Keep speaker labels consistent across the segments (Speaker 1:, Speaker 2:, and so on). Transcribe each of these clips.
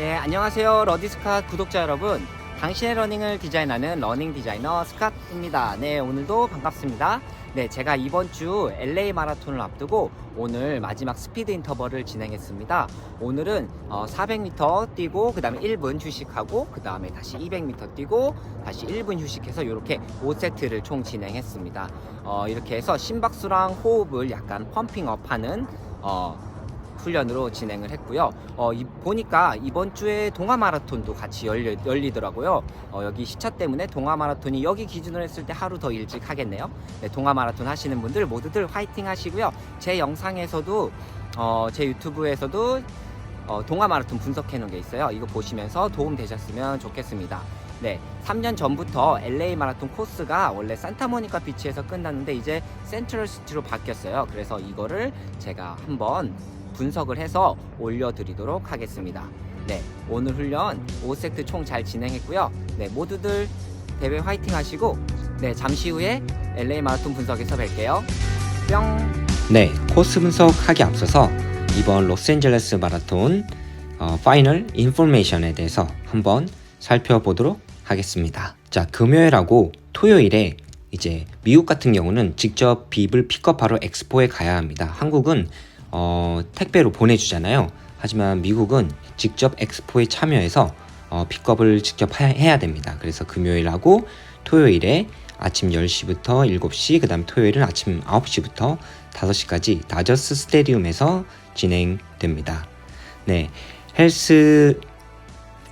Speaker 1: 네, 안녕하세요. 러디스카 구독자 여러분. 당신의 러닝을 디자인하는 러닝 디자이너 스캇입니다. 네, 오늘도 반갑습니다. 네, 제가 이번 주 LA 마라톤을 앞두고 오늘 마지막 스피드 인터벌을 진행했습니다. 오늘은 어, 400m 뛰고 그 다음에 1분 휴식하고 그 다음에 다시 200m 뛰고 다시 1분 휴식해서 이렇게 5세트를 총 진행했습니다. 어, 이렇게 해서 심박수랑 호흡을 약간 펌핑업하는 어, 훈련으로 진행을 했고요. 어, 이- 보니까 이번 주에 동아 마라톤도 같이 열리, 열리더라고요. 어, 여기 시차 때문에 동아 마라톤이 여기 기준으로 했을 때 하루 더 일찍 하겠네요. 네, 동아 마라톤 하시는 분들 모두들 화이팅 하시고요. 제 영상에서도 어, 제 유튜브에서도 어, 동아 마라톤 분석해 놓은 게 있어요. 이거 보시면서 도움 되셨으면 좋겠습니다. 네, 3년 전부터 LA 마라톤 코스가 원래 산타모니카 비치에서 끝났는데 이제 센트럴 시티로 바뀌었어요. 그래서 이거를 제가 한번 분석을 해서 올려드리도록 하겠습니다. 네, 오늘 훈련 5세트 총 잘 진행했고요. 네, 모두들 대회 화이팅 하시고, 네, 잠시 후에 LA 마라톤 분석에서 뵐게요. 뿅!
Speaker 2: 네, 코스 분석하기 앞서서 이번 로스앤젤레스 마라톤 어, 파이널 인포메이션에 대해서 한번 살펴보도록 하겠습니다. 자, 금요일하고 토요일에 이제 미국 같은 경우는 직접 빕을 픽업하러 엑스포에 가야 합니다. 한국은 어, 택배로 보내주잖아요. 하지만 미국은 직접 엑스포에 참여해서 어, 픽업을 직접 하- 해야 됩니다. 그래서 금요일하고 토요일에 아침 10시부터 7시, 그 다음 토요일은 아침 9시부터 5시까지 다저스 스테디움에서 진행됩니다. 네, 헬스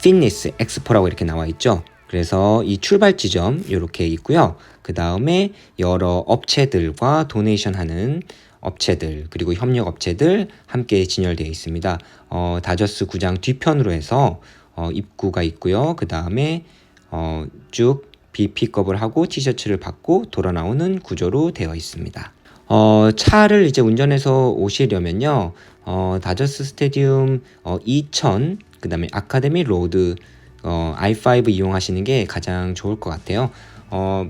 Speaker 2: 피니스 엑스포라고 이렇게 나와 있죠. 그래서 이 출발 지점 이렇게 있고요. 그 다음에 여러 업체들과 도네이션 하는 업체들 그리고 협력 업체들 함께 진열되어 있습니다. 어, 다저스 구장 뒤편으로 해서 어, 입구가 있고요. 그 다음에 어, 쭉 비픽업을 하고 티셔츠를 받고 돌아 나오는 구조로 되어 있습니다. 어, 차를 이제 운전해서 오시려면요. 어, 다저스 스테디움 어, 2000 그 다음에 아카데미 로드 어, i5 이용하시는 게 가장 좋을 것 같아요. 어,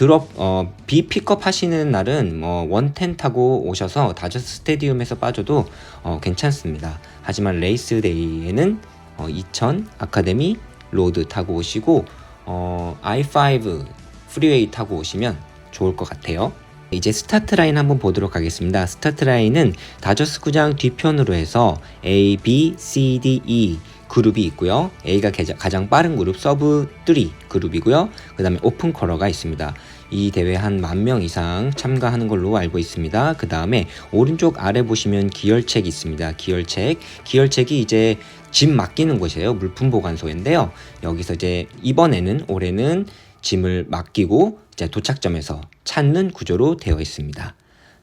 Speaker 2: 드롭 어, 비 픽업 하시는 날은 뭐 원텐 타고 오셔서 다저스 스테디움에서 빠져도 어, 괜찮습니다. 하지만 레이스 데이에는 어, 2000 아카데미 로드 타고 오시고 어, i5 프리웨이 타고 오시면 좋을 것 같아요. 이제 스타트 라인 한번 보도록 하겠습니다. 스타트 라인은 다저스 구장 뒤편으로 해서 A, B, C, D, E 그룹이 있고요. A가 가장 빠른 그룹 서브 3 그룹이고요. 그 다음에 오픈 컬러가 있습니다. 이 대회 한 만 명 이상 참가하는 걸로 알고 있습니다. 그 다음에 오른쪽 아래 보시면 기열책이 있습니다. 기열책. 기열책이 이제 짐 맡기는 곳이에요. 물품 보관소인데요. 여기서 이제 이번에는 올해는 짐을 맡기고 이제 도착점에서 찾는 구조로 되어 있습니다.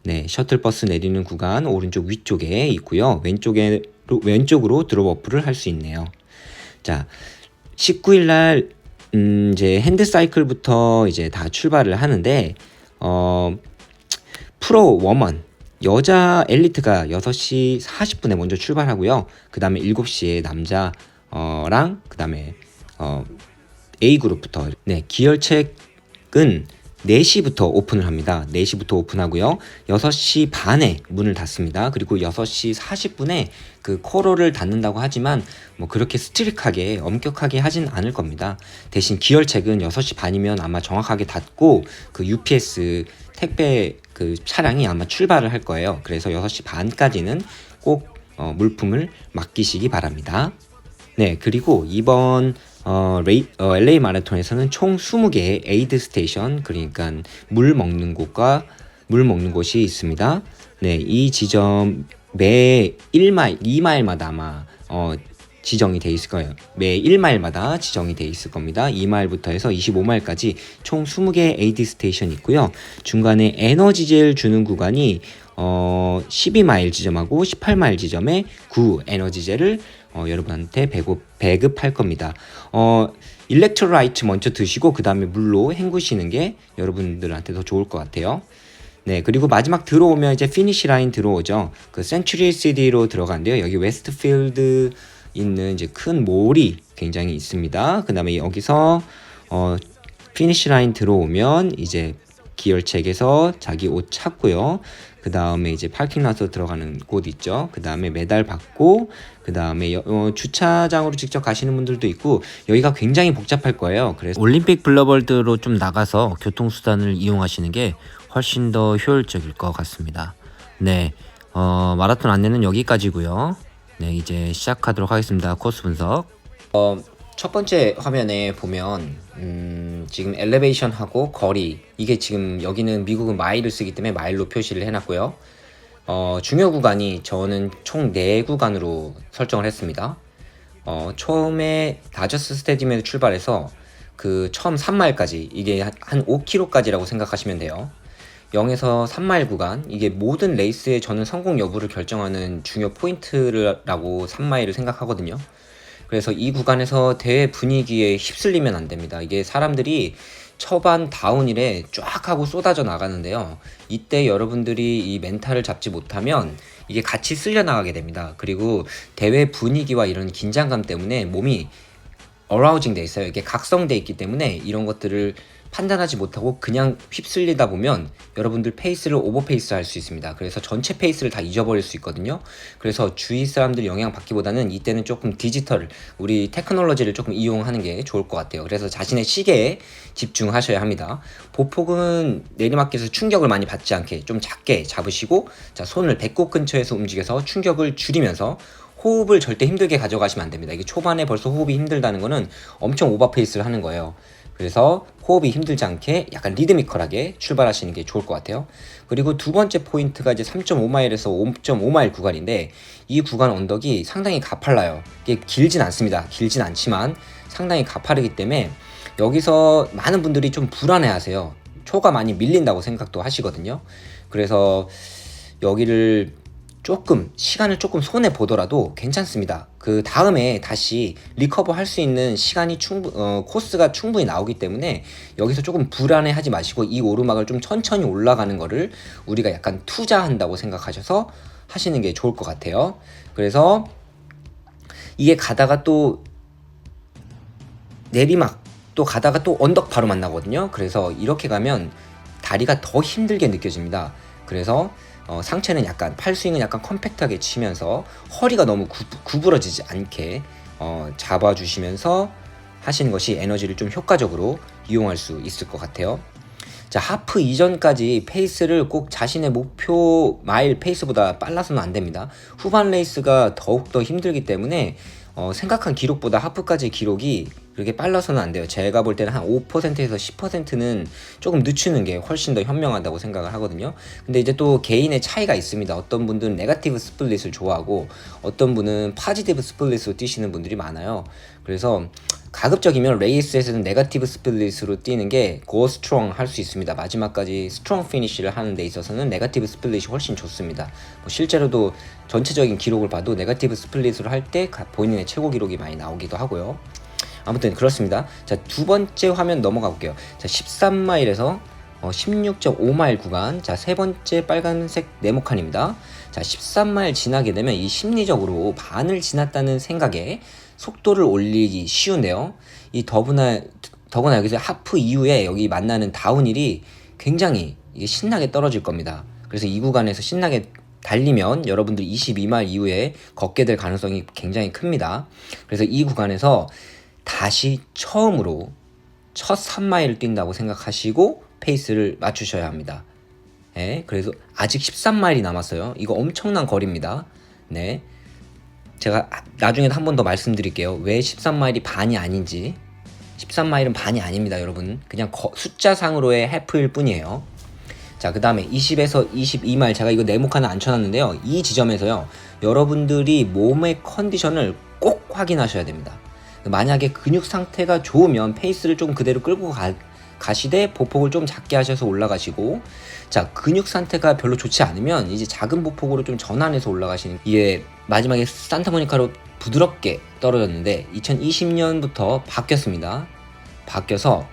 Speaker 2: 네, 셔틀버스 내리는 구간 오른쪽 위쪽에 있고요. 왼쪽에 왼쪽으로 드롭 어프를 할 수 있네요. 자, 19일 날 음, 이제 핸드 사이클부터 이제 다 출발을 하는데 어 프로 워먼 여자 엘리트가 6시 40분에 먼저 출발하고요. 그다음에 7시에 남자 어랑 그다음에 어 A 그룹부터 네, 기열책은 4시부터 오픈을 합니다. 4시부터 오픈하고요. 6시 반에 문을 닫습니다. 그리고 6시 40분에 그 코로를 닫는다고 하지만 뭐 그렇게 스트릭하게 엄격하게 하진 않을 겁니다. 대신 기열책은 6시 반이면 아마 정확하게 닫고 그 UPS 택배 그 차량이 아마 출발을 할 거예요. 그래서 6시 반까지는 꼭 어, 물품을 맡기시기 바랍니다. 네, 그리고 이번 어, 레이, 어, LA 마라톤에서는 총 20개의 에이드 스테이션, 그러니까 물 먹는 곳과 물 먹는 곳이 있습니다. 네, 이 지점 매 1마일, 2마일마다 아마 어, 지정이 돼 있을 거예요. 매 1마일마다 지정이 돼 있을 겁니다. 2마일부터 해서 25마일까지 총 20개의 에이드 스테이션 있고요. 중간에 에너지젤 주는 구간이 어, 12마일 지점하고 18마일 지점에 9 에너지젤을 어, 여러분한테 배급, 배급할 겁니다. 어, 일렉트로라이트 먼저 드시고 그 다음에 물로 헹구시는 게 여러분들한테 더 좋을 것 같아요. 네, 그리고 마지막 들어오면 이제 피니시 라인 들어오죠. 그 센츄리 시티로 들어간대요. 여기 웨스트필드 있는 이제 큰 몰이 굉장히 있습니다. 그 다음에 여기서 어, 피니시 라인 들어오면 이제 기열책에서 자기 옷 찾고요. 그그 다음에 이제 파킹라서 들어가는 곳 있죠. 그 다음에 메달 받고 그 다음에 어, 주차장으로 직접 가시는 분들도 있고 여기가 굉장히 복잡할 거예요. 그래서 올림픽 블러벌드로 좀 나가서 교통수단을 이용하시는 게 훨씬 더 효율적일 것 같습니다. 네, 어, 마라톤 안내는 여기까지고요. 네, 이제 시작하도록 하겠습니다. 코스 분석. 어, 첫 번째 화면에 보면 음, 지금 엘리베이션하고 거리 이게 지금 여기는 미국은 마일을 쓰기 때문에 마일로 표시를 해놨고요. 어, 중요 구간이 저는 총 4구간으로 설정을 했습니다. 어, 처음에 다저스 스테디움에서 출발해서 그 처음 3마일까지 이게 한- 한 5km까지라고 생각하시면 돼요. 0에서 3마일 구간 이게 모든 레이스의 저는 성공 여부를 결정하는 중요 포인트라고 3마일을 생각하거든요. 그래서 이 구간에서 대회 분위기에 휩쓸리면 안 됩니다. 이게 사람들이 초반 다운힐에 쫙 하고 쏟아져 나가는데요. 이때 여러분들이 이 멘탈을 잡지 못하면 이게 같이 쓸려 나가게 됩니다. 그리고 대회 분위기와 이런 긴장감 때문에 몸이 어라우징 돼 있어요. 이게 각성돼 있기 때문에 이런 것들을 판단하지 못하고 그냥 휩쓸리다 보면 여러분들 페이스를 오버페이스 할 수 있습니다. 그래서 전체 페이스를 다 잊어버릴 수 있거든요. 그래서 주위 사람들 영향 받기보다는 이때는 조금 디지털, 우리 테크놀로지를 조금 이용하는 게 좋을 것 같아요. 그래서 자신의 시계에 집중하셔야 합니다. 보폭은 내리막길에서 충격을 많이 받지 않게 좀 작게 잡으시고 자, 손을 배꼽 근처에서 움직여서 충격을 줄이면서 호흡을 절대 힘들게 가져가시면 안 됩니다. 이게 초반에 벌써 호흡이 힘들다는 거는 엄청 오버페이스를 하는 거예요. 그래서 호흡이 힘들지 않게 약간 리드미컬하게 출발하시는 게 좋을 것 같아요. 그리고 두 번째 포인트가 이제 3.5마일에서 5.5마일 구간인데 이 구간 언덕이 상당히 가팔라요. 이게 길진 않습니다. 길진 않지만 상당히 가파르기 때문에 여기서 많은 분들이 좀 불안해 하세요. 초가 많이 밀린다고 생각도 하시거든요. 그래서 여기를 조금 시간을 조금 손해 보더라도 괜찮습니다. 그 다음에 다시 리커버 할 수 있는 시간이 충분 어, 코스가 충분히 나오기 때문에 여기서 조금 불안해하지 마시고 이 오르막을 좀 천천히 올라가는 거를 우리가 약간 투자한다고 생각하셔서 하시는 게 좋을 것 같아요. 그래서 이게 가다가 또 내리막 또 가다가 또 언덕 바로 만나거든요. 그래서 이렇게 가면 다리가 더 힘들게 느껴집니다. 그래서 어, 상체는 약간 팔 스윙은 약간 컴팩트하게 치면서 허리가 너무 구, 부러지지 않게 어, 잡아주시면서 하시는 것이 에너지를 좀 효과적으로 이용할 수 있을 것 같아요. 자 하프 이전까지 페이스를 꼭 자신의 목표 마일 페이스보다 빨라서는 안 됩니다. 후반 레이스가 더욱더 힘들기 때문에 어, 생각한 기록보다 하프까지 기록이 그렇게 빨라서는 안 돼요. 제가 볼 때는 한 5%에서 10%는 조금 늦추는 게 훨씬 더 현명하다고 생각을 하거든요. 근데 이제 또 개인의 차이가 있습니다. 어떤 분들은 네가티브 스플릿을 좋아하고 어떤 분은 파지티브 스플릿으로 뛰시는 분들이 많아요. 그래서 가급적이면 레이스에서는 네가티브 스플릿으로 뛰는 게고 스트롱 할 수 있습니다. 마지막까지 스트롱 피니쉬를 하는 데 있어서는 네가티브 스플릿이 훨씬 좋습니다. 뭐 실제로도 전체적인 기록을 봐도 네가티브 스플릿으로 할 때 본인의 최고 기록이 많이 나오기도 하고요. 아무튼 그렇습니다. 자, 두 번째 화면 넘어가 볼게요. 자, 13마일에서 어, 16.5마일 구간. 자, 세 번째 빨간색 네모칸입니다. 자, 13마일 지나게 되면 이 심리적으로 반을 지났다는 생각에 속도를 올리기 쉬운데요. 이 더구나 더구나 여기서 하프 이후에 여기 만나는 다운힐이 굉장히 신나게 떨어질 겁니다. 그래서 이 구간에서 신나게 달리면 여러분들 22마일 이후에 걷게 될 가능성이 굉장히 큽니다. 그래서 이 구간에서 다시 처음으로 첫 3마일을 뛴다고 생각하시고 페이스를 맞추셔야 합니다. 네, 그래서 아직 13마일이 남았어요. 이거 엄청난 거리입니다. 네. 제가 나중에 한 번 더 말씀드릴게요. 왜 13마일이 반이 아닌지. 13마일은 반이 아닙니다, 여러분. 그냥 거- 숫자상으로의 해프일 뿐이에요. 자, 그 다음에 20에서 22마일 제가 이거 네모 하나 안 쳐놨는데요. 이 지점에서요. 여러분들이 몸의 컨디션을 꼭 확인하셔야 됩니다. 만약에 근육 상태가 좋으면 페이스를 좀 그대로 끌고 가, 가시되 보폭을 좀 작게 하셔서 올라가시고 자 근육 상태가 별로 좋지 않으면 이제 작은 보폭으로 좀 전환해서 올라가시는 이게 마지막에 산타모니카로 부드럽게 떨어졌는데 2020년부터 바뀌었습니다. 바뀌어서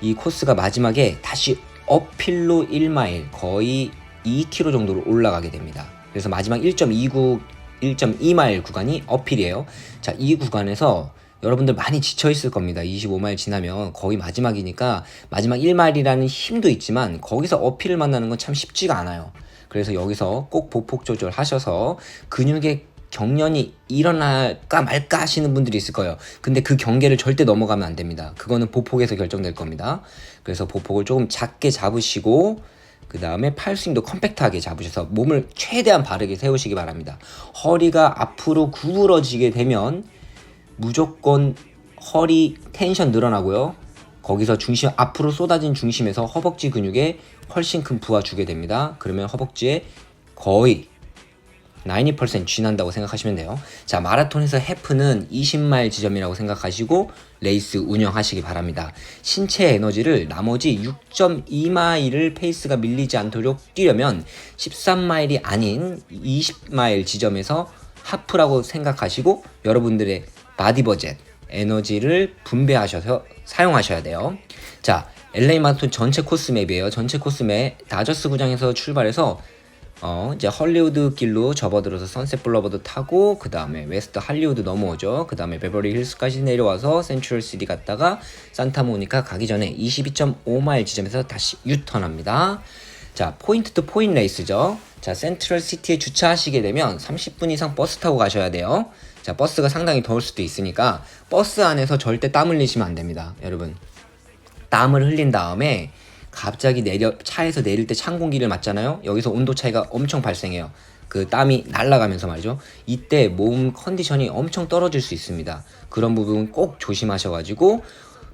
Speaker 2: 이 코스가 마지막에 다시 어필로 1마일 거의 2km 정도로 올라가게 됩니다. 그래서 마지막 1.29 1.2마일 구간이 어필이에요. 자, 이 구간에서 여러분들 많이 지쳐 있을 겁니다. 25마일 지나면 거의 마지막이니까 마지막 1마일이라는 힘도 있지만 거기서 어필을 만나는 건 참 쉽지가 않아요. 그래서 여기서 꼭 보폭 조절하셔서 근육의 경련이 일어날까 말까 하시는 분들이 있을 거예요. 근데 그 경계를 절대 넘어가면 안 됩니다. 그거는 보폭에서 결정될 겁니다. 그래서 보폭을 조금 작게 잡으시고 그 다음에 팔스윙도 컴팩트하게 잡으셔서 몸을 최대한 바르게 세우시기 바랍니다. 허리가 앞으로 구부러지게 되면 무조건 허리 텐션 늘어나고요. 거기서 중심 앞으로 쏟아진 중심에서 허벅지 근육에 훨씬 큰 부하 주게 됩니다. 그러면 허벅지에 거의 90% 쥐난다고 생각하시면 돼요. 자, 마라톤에서 해프는 20마일 지점이라고 생각하시고 레이스 운영하시기 바랍니다. 신체 에너지를 나머지 6.2마일을 페이스가 밀리지 않도록 뛰려면 13마일이 아닌 20마일 지점에서 하프라고 생각하시고 여러분들의 바디 버젯 에너지를 분배하셔서 사용하셔야 돼요. 자, LA 마라톤 전체 코스 맵이에요. 전체 코스 맵 다저스 구장에서 출발해서 어, 이제 헐리우드 길로 접어들어서 선셋 블러버드 타고 그 다음에 웨스트 할리우드 넘어오죠. 그 다음에 베버리 힐스까지 내려와서 센트럴 시티 갔다가 산타모니카 가기 전에 22.5마일 지점에서 다시 유턴합니다. 자, 포인트 투 포인트 레이스죠. 자, 센트럴 시티에 주차하시게 되면 30분 이상 버스 타고 가셔야 돼요. 자, 버스가 상당히 더울 수도 있으니까 버스 안에서 절대 땀 흘리시면 안 됩니다. 여러분. 땀을 흘린 다음에 갑자기 내려 차에서 내릴 때 찬 공기를 맞잖아요. 여기서 온도 차이가 엄청 발생해요. 그 땀이 날아가면서 말이죠. 이때 몸 컨디션이 엄청 떨어질 수 있습니다. 그런 부분 꼭 조심하셔가지고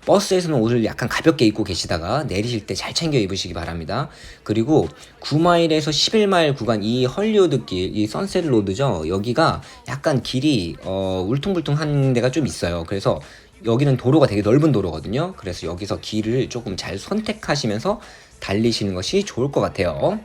Speaker 2: 버스에서는 옷을 약간 가볍게 입고 계시다가 내리실 때 잘 챙겨 입으시기 바랍니다. 그리고 9마일에서 11마일 구간 이 헐리우드 길, 이 선셋 로드죠. 여기가 약간 길이 어, 울퉁불퉁한 데가 좀 있어요. 그래서 여기는 도로가 되게 넓은 도로거든요. 그래서 여기서 길을 조금 잘 선택하시면서 달리시는 것이 좋을 것 같아요.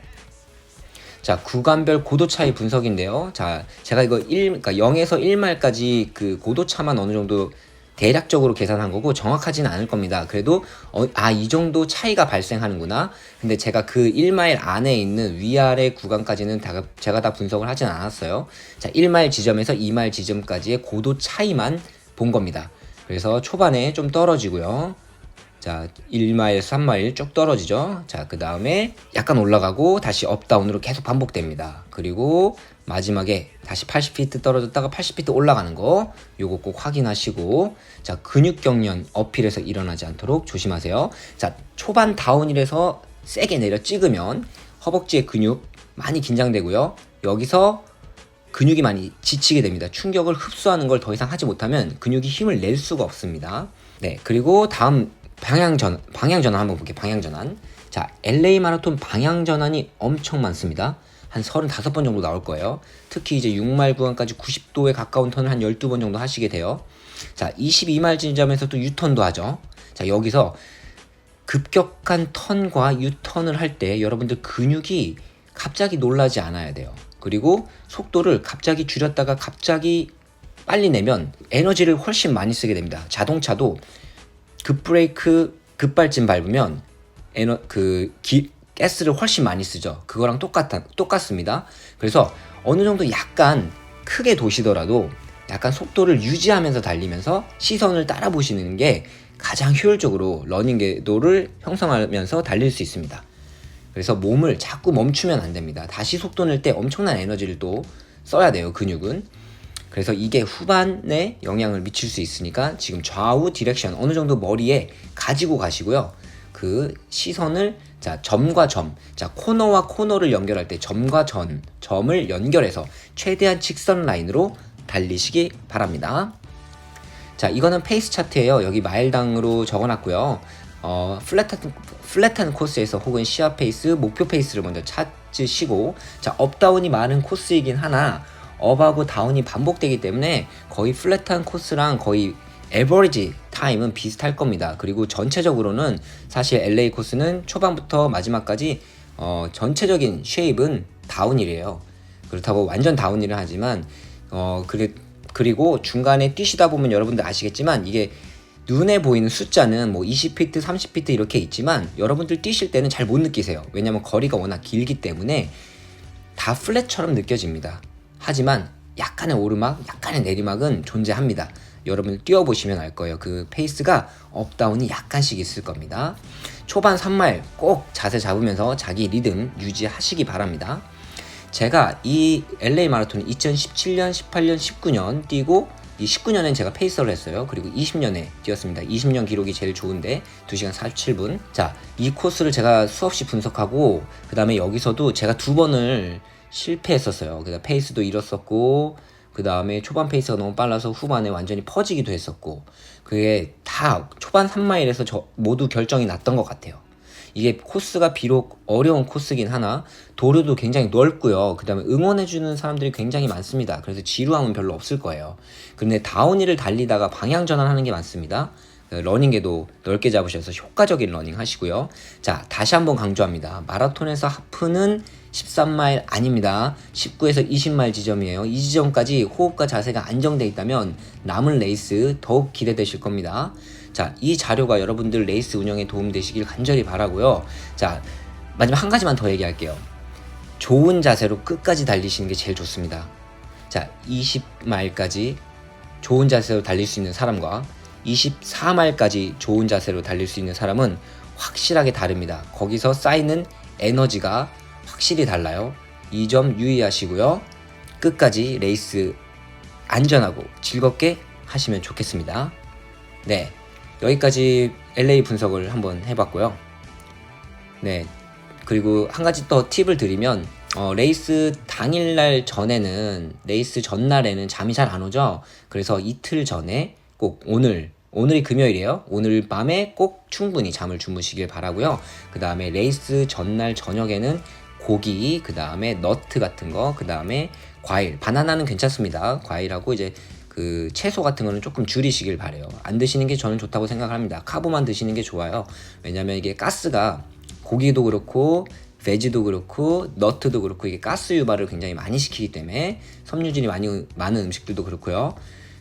Speaker 2: 자, 구간별 고도 차이 분석인데요. 자, 제가 이거 1, 그러니까 0에서 1마일까지 그 고도 차만 어느 정도 대략적으로 계산한 거고 정확하지는 않을 겁니다. 그래도 어, 아, 이 정도 차이가 발생하는구나. 근데 제가 그 1마일 안에 있는 위아래 구간까지는 다 제가 다 분석을 하진 않았어요. 자, 1마일 지점에서 2마일 지점까지의 고도 차이만 본 겁니다. 그래서 초반에 좀 떨어지고요. 자, 1마일, 3마일 쭉 떨어지죠. 자, 그 다음에 약간 올라가고 다시 업다운으로 계속 반복됩니다. 그리고 마지막에 다시 80피트 떨어졌다가 80피트 올라가는 거 요거 꼭 확인하시고 자, 근육 경련 어필에서 일어나지 않도록 조심하세요. 자, 초반 다운힐에서 세게 내려 찍으면 허벅지의 근육 많이 긴장되고요. 여기서 근육이 많이 지치게 됩니다. 충격을 흡수하는 걸 더 이상 하지 못하면 근육이 힘을 낼 수가 없습니다. 네, 그리고 다음 방향 전 방향 전환 한번 볼게요. 방향 전환. 자, LA 마라톤 방향 전환이 엄청 많습니다. 한 35번 정도 나올 거예요. 특히 이제 6마일 구간까지 90도에 가까운 턴을 한 12번 정도 하시게 돼요. 자, 22마일 지점에서 또 유턴도 하죠. 자, 여기서 급격한 턴과 유턴을 할 때 여러분들 근육이 갑자기 놀라지 않아야 돼요. 그리고 속도를 갑자기 줄였다가 갑자기 빨리 내면 에너지를 훨씬 많이 쓰게 됩니다. 자동차도 급브레이크 급발진 밟으면 에너 그 기, 가스를 훨씬 많이 쓰죠. 그거랑 똑같아 똑같습니다. 그래서 어느 정도 약간 크게 도시더라도 약간 속도를 유지하면서 달리면서 시선을 따라 보시는 게 가장 효율적으로 러닝 궤도를 형성하면서 달릴 수 있습니다. 그래서 몸을 자꾸 멈추면 안 됩니다. 다시 속도 낼 때 엄청난 에너지를 또 써야 돼요, 근육은. 그래서 이게 후반에 영향을 미칠 수 있으니까 지금 좌우 디렉션 어느 정도 머리에 가지고 가시고요. 그 시선을 자 점과 점, 자 코너와 코너를 연결할 때 점과 전, 점을 연결해서 최대한 직선 라인으로 달리시기 바랍니다. 자 이거는 페이스 차트예요. 여기 마일당으로 적어놨고요. 어, 플랫한, 플랫한 코스에서 혹은 시합 페이스, 목표 페이스를 먼저 찾으시고 자 업다운이 많은 코스이긴 하나 업하고 다운이 반복되기 때문에 거의 플랫한 코스랑 거의 에버리지 타임은 비슷할 겁니다. 그리고 전체적으로는 사실 LA 코스는 초반부터 마지막까지 어, 전체적인 쉐입은 다운이래요. 그렇다고 완전 다운이를 하지만 어, 그리, 그리고 중간에 뛰시다 보면 여러분들 아시겠지만 이게 눈에 보이는 숫자는 뭐 20피트, 30피트 이렇게 있지만 여러분들 뛰실 때는 잘 못 느끼세요. 왜냐면 거리가 워낙 길기 때문에 다 플랫처럼 느껴집니다. 하지만 약간의 오르막, 약간의 내리막은 존재합니다. 여러분들 뛰어보시면 알 거예요. 그 페이스가 업다운이 약간씩 있을 겁니다. 초반 3마일 꼭 자세 잡으면서 자기 리듬 유지하시기 바랍니다. 제가 이 LA 마라톤 2017년, 18년, 19년 뛰고 이 19년엔 제가 페이서를 했어요. 그리고 20년에 뛰었습니다. 20년 기록이 제일 좋은데 2시간 47분. 자, 이 코스를 제가 수없이 분석하고 그 다음에 여기서도 제가 두 번을 실패했었어요. 그다음 페이스도 잃었었고 그 다음에 초반 페이스가 너무 빨라서 후반에 완전히 퍼지기도 했었고 그게 다 초반 3마일에서 저 모두 결정이 났던 것 같아요. 이게 코스가 비록 어려운 코스긴 하나 도로도 굉장히 넓고요. 그 다음에 응원해주는 사람들이 굉장히 많습니다. 그래서 지루함은 별로 없을 거예요. 그런데 다운힐을 달리다가 방향 전환하는 게 많습니다. 그 러닝계도 넓게 잡으셔서 효과적인 러닝 하시고요. 자, 다시 한번 강조합니다. 마라톤에서 하프는 13마일 아닙니다. 19에서 20마일 지점이에요. 이 지점까지 호흡과 자세가 안정돼 있다면 남은 레이스 더욱 기대되실 겁니다. 자, 이 자료가 여러분들 레이스 운영에 도움되시길 간절히 바라고요. 자, 마지막 한 가지만 더 얘기할게요. 좋은 자세로 끝까지 달리시는 게 제일 좋습니다. 자, 20마일까지 좋은 자세로 달릴 수 있는 사람과 24마일까지 좋은 자세로 달릴 수 있는 사람은 확실하게 다릅니다. 거기서 쌓이는 에너지가 확실히 달라요. 이 점 유의하시고요. 끝까지 레이스 안전하고 즐겁게 하시면 좋겠습니다. 네. 여기까지 LA 분석을 한번 해봤고요. 네. 그리고 한 가지 더 팁을 드리면, 어, 레이스 당일날 전에는, 레이스 전날에는 잠이 잘 안 오죠? 그래서 이틀 전에 꼭 오늘, 오늘이 금요일이에요. 오늘 밤에 꼭 충분히 잠을 주무시길 바라고요. 그 다음에 레이스 전날 저녁에는 고기, 그 다음에 너트 같은 거, 그 다음에 과일, 바나나는 괜찮습니다. 과일하고 이제 그 채소 같은 거는 조금 줄이시길 바래요. 안 드시는 게 저는 좋다고 생각합니다. 카보만 드시는 게 좋아요. 왜냐면 이게 가스가 고기도 그렇고 베지도 그렇고 너트도 그렇고 이게 가스 유발을 굉장히 많이 시키기 때문에 섬유질이 많이 많은 음식들도 그렇고요.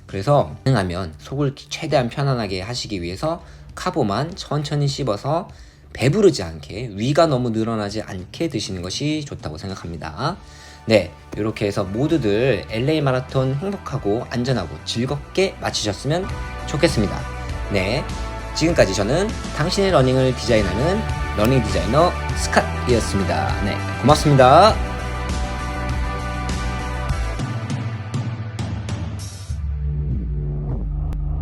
Speaker 2: 그래서 가능하면 속을 최대한 편안하게 하시기 위해서 카보만 천천히 씹어서 배부르지 않게 위가 너무 늘어나지 않게 드시는 것이 좋다고 생각합니다. 네, 이렇게 해서 모두들 LA 마라톤 행복하고 안전하고 즐겁게 마치셨으면 좋겠습니다. 네, 지금까지 저는 당신의 러닝을 디자인하는 러닝 디자이너 스캇이었습니다. 네, 고맙습니다.